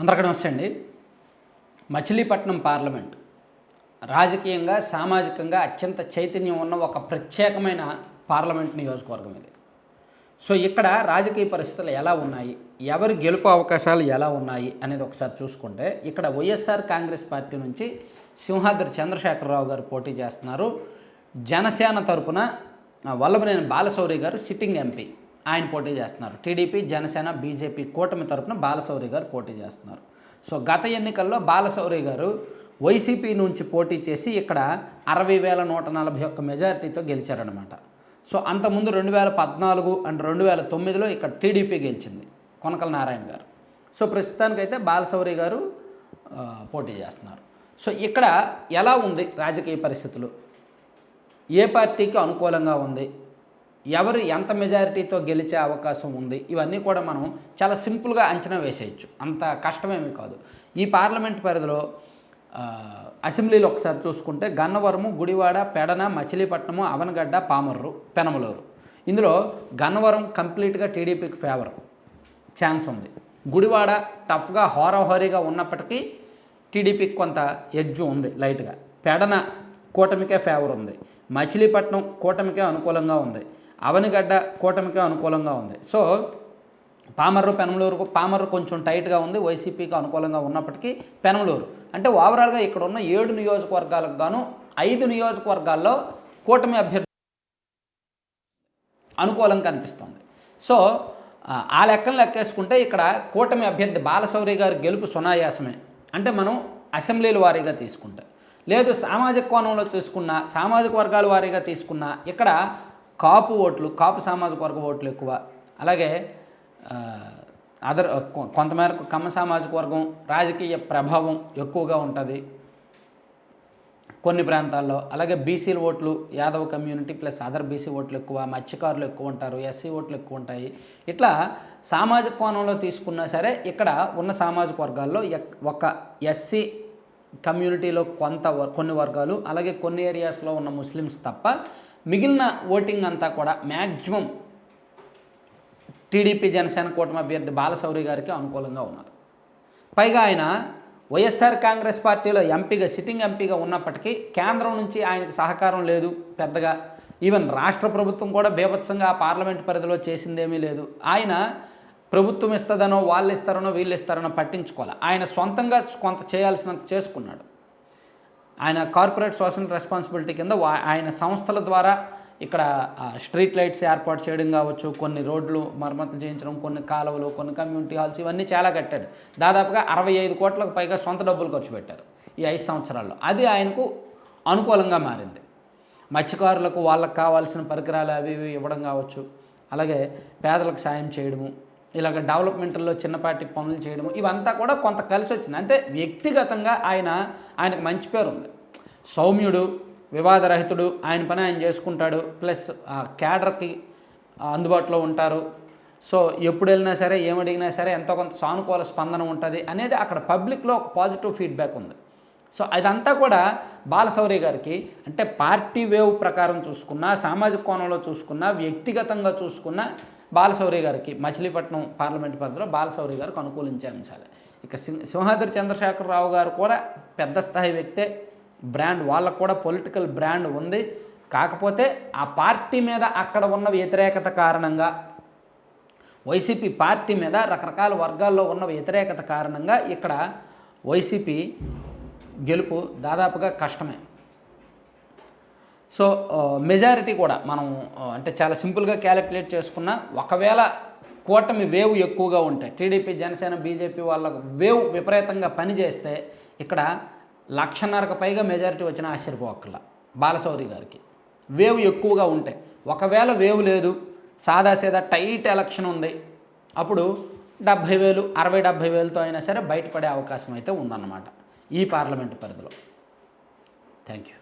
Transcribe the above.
అందరికీ నమస్తే అండి. మచిలీపట్నం పార్లమెంట్ రాజకీయంగా సామాజికంగా అత్యంత చైతన్యం ఉన్న ఒక ప్రత్యేకమైన పార్లమెంట్ నియోజకవర్గం ఇది. సో ఇక్కడ రాజకీయ పరిస్థితులు ఎలా ఉన్నాయి? ఎవరి గెలుపు అవకాశాలు ఎలా ఉన్నాయి అనేది ఒకసారి చూసుకుంటే ఇక్కడ వైఎస్ఆర్ కాంగ్రెస్ పార్టీ నుంచి సింహాద్రి చంద్రశేఖరరావు గారు పోటీ చేస్తున్నారు. జనసేన తరపున వల్లభనేని బాలశౌరి గారు సిట్టింగ్ ఎంపీ. ఆయన పోటీ చేస్తున్నారు. టీడీపీ జనసేన బీజేపీ కూటమి తరపున బాలశౌరి గారు పోటీ చేస్తున్నారు. సో గత ఎన్నికల్లో బాలశౌరి గారు వైసీపీ నుంచి పోటీ చేసి ఇక్కడ అరవై వేల నూట నలభై ఒక్క మెజారిటీతో గెలిచారనమాట సో అంతకుముందు రెండు వేల పద్నాలుగు అండ్ రెండు వేల తొమ్మిదిలో ఇక్కడ టీడీపీ గెలిచింది కొనకల నారాయణ గారు. సో ప్రస్తుతానికైతే బాలశౌరి గారు పోటీ చేస్తున్నారు. సో ఇక్కడ ఎలా ఉంది రాజకీయ పరిస్థితులు? ఏ పార్టీకి అనుకూలంగా ఉంది? ఎవరు ఎంత మెజారిటీతో గెలిచే అవకాశం ఉంది? ఇవన్నీ కూడా మనం చాలా సింపుల్గా అంచనా వేసేయచ్చు. అంత కష్టమేమీ కాదు. ఈ పార్లమెంట్ పరిధిలో అసెంబ్లీలు ఒకసారి చూసుకుంటే గన్నవరము గుడివాడ పెడన మచిలీపట్నము అవనగడ్డ పామర్రు పెనమలూరు. ఇందులో గన్నవరం కంప్లీట్గా టీడీపీకి ఫేవర్. ఛాన్స్ ఉంది. గుడివాడ టఫ్గా హోరాహోరీగా ఉన్నప్పటికీ టీడీపీకి కొంత ఎడ్జ్ ఉంది లైట్గా. పెడన కూటమికే ఫేవర్ ఉంది. మచిలీపట్నం కూటమికే అనుకూలంగా ఉంది. అవనిగడ్డ కూటమికి అనుకూలంగా ఉంది. సో పామర్రు పెనమలూరు పామర్రు కొంచెం టైట్గా ఉంది. వైసీపీకి అనుకూలంగా ఉన్నప్పటికీ పెనమలూరు. అంటే ఓవరాల్గా ఇక్కడ ఉన్న ఏడు నియోజకవర్గాలకు గాను ఐదు నియోజకవర్గాల్లో కూటమి అభ్యర్థి అనుకూలంగా కనిపిస్తుంది. సో ఆ, లెక్కను లెక్కలు లెక్కేసుకుంటే ఇక్కడ కూటమి అభ్యర్థి బాలశౌరి గారి గెలుపు సునాయాసమే. అంటే మనం అసెంబ్లీల వారీగా తీసుకుంటే. లేదు సామాజిక కోణంలో తీసుకున్న సామాజిక వర్గాల వారీగా తీసుకున్న ఇక్కడ కాపు ఓట్లు కాపు సామాజిక వర్గ ఓట్లు ఎక్కువ. అలాగే అదర్ కొంతమేరకు కమ్మ సామాజిక వర్గం రాజకీయ ప్రభావం ఎక్కువగా ఉంటుంది. కొన్ని ప్రాంతాల్లో. అలాగే బీసీల ఓట్లు Yadav community plus other BC ఓట్లు ఎక్కువ మత్స్యకారులు ఎక్కువ ఉంటారు ఎస్సీ ఓట్లు ఎక్కువ ఉంటాయి. ఇట్లా సామాజిక కోణంలో తీసుకున్నా సరే ఇక్కడ ఉన్న సామాజిక వర్గాల్లో ఎక్- ఒక ఎస్సీ కమ్యూనిటీలో కొంత కొన్ని వర్గాలు అలాగే కొన్ని ఏరియాస్లో ఉన్న ముస్లిమ్స్ తప్ప మిగిలిన ఓటింగ్ అంతా కూడా మ్యాక్సిమం టీడీపీ జనసేన కూటమి అభ్యర్థి బాలశౌరి గారికి అనుకూలంగా ఉన్నారు. పైగా ఆయన వైఎస్ఆర్ కాంగ్రెస్ పార్టీలో ఎంపీగా సిట్టింగ్ ఎంపీగా ఉన్నప్పటికీ కేంద్రం నుంచి ఆయనకు సహకారం లేదు పెద్దగా. ఈవెన్ రాష్ట్ర ప్రభుత్వం కూడా బీభత్సంగా పార్లమెంట్ పరిధిలో చేసిందేమీ లేదు. ఆయన ప్రభుత్వం ఇస్తుందనో వాళ్ళు ఇస్తారనో వీళ్ళు ఇస్తారనో పట్టించుకోవాలి ఆయన సొంతంగా కొంత చేయాల్సినంత చేసుకున్నాడు. ఆయన కార్పొరేట్ సోషల్ రెస్పాన్సిబిలిటీ కింద ఆయన సంస్థల ద్వారా ఇక్కడ స్ట్రీట్ లైట్స్ ఏర్పాటు చేయడం కావచ్చు కొన్ని రోడ్లు మరమ్మతులు చేయించడం కొన్ని కాలువలు కొన్ని కమ్యూనిటీ హాల్స్ ఇవన్నీ చాలా కట్టాడు. దాదాపుగా అరవై ఐదు కోట్లకు పైగా సొంత డబ్బులు ఖర్చు పెట్టారు ఈ ఐదు సంవత్సరాల్లో. అది ఆయనకు అనుకూలంగా మారింది. మత్స్యకారులకు వాళ్ళకి కావాల్సిన పరికరాలు అవి ఇవి ఇవ్వడం కావచ్చు అలాగే పేదలకు సాయం చేయడము ఇలాగ డెవలప్మెంట్లో చిన్నపాటి పనులు చేయడము ఇవంతా కూడా కొంత కలిసి వచ్చింది. అంటే వ్యక్తిగతంగా ఆయన ఆయనకు మంచి పేరు ఉంది సౌమ్యుడు వివాదరహితుడు ఆయన పని ఆయన చేసుకుంటాడు. ప్లస్ ఆ క్యాడర్కి అందుబాటులో ఉంటారు. సో ఎప్పుడు వెళ్ళినా సరే ఏమడిగినా సరే ఎంతో కొంత సానుకూల స్పందన ఉంటుంది అనేది అక్కడ పబ్లిక్లో ఒక పాజిటివ్ ఫీడ్బ్యాక్ ఉంది. సో అదంతా కూడా బాలశౌరి గారికి అంటే పార్టీ వేవ్ ప్రకారం చూసుకున్నా సామాజిక కోణంలో చూసుకున్నా వ్యక్తిగతంగా చూసుకున్నా బాలశౌరి గారికి మచిలీపట్నం పార్లమెంట్ పరిధిలో బాలశౌరి గారికి అనుకూలించే అంశాలు. ఇక సింహాద్రి చంద్రశేఖరరావు గారు కూడా పెద్ద స్థాయి వ్యక్తే బ్రాండ్ వాళ్ళకు కూడా పొలిటికల్ బ్రాండ్ ఉంది. కాకపోతే ఆ పార్టీ మీద అక్కడ ఉన్న వ్యతిరేకత కారణంగా వైసీపీ పార్టీ మీద రకరకాల వర్గాల్లో ఉన్న వ్యతిరేకత కారణంగా ఇక్కడ వైసీపీ గెలుపు దాదాపుగా కష్టమే. సో మెజారిటీ కూడా మనం అంటే చాలా సింపుల్గా క్యాలిక్యులేట్ చేసుకున్న ఒకవేళ కూటమి వేవ్ ఎక్కువగా ఉంటాయి టీడీపీ జనసేన బీజేపీ వాళ్ళకు వేవ్ విపరీతంగా పనిచేస్తే ఇక్కడ లక్షన్నరకు పైగా మెజారిటీ వచ్చిన ఆశ్చర్యపోక్కల బాలసౌరి గారికి. వేవ్ ఎక్కువగా ఉంటాయి ఒకవేళ వేవ్ లేదు సాదాసీదా టైట్ ఎలక్షన్ ఉంది అప్పుడు డెబ్భై వేలు అరవై డెబ్భై వేలతో అయినా సరే బయటపడే అవకాశం అయితే ఉందన్నమాట ఈ పార్లమెంటు పరిధిలో. Thank you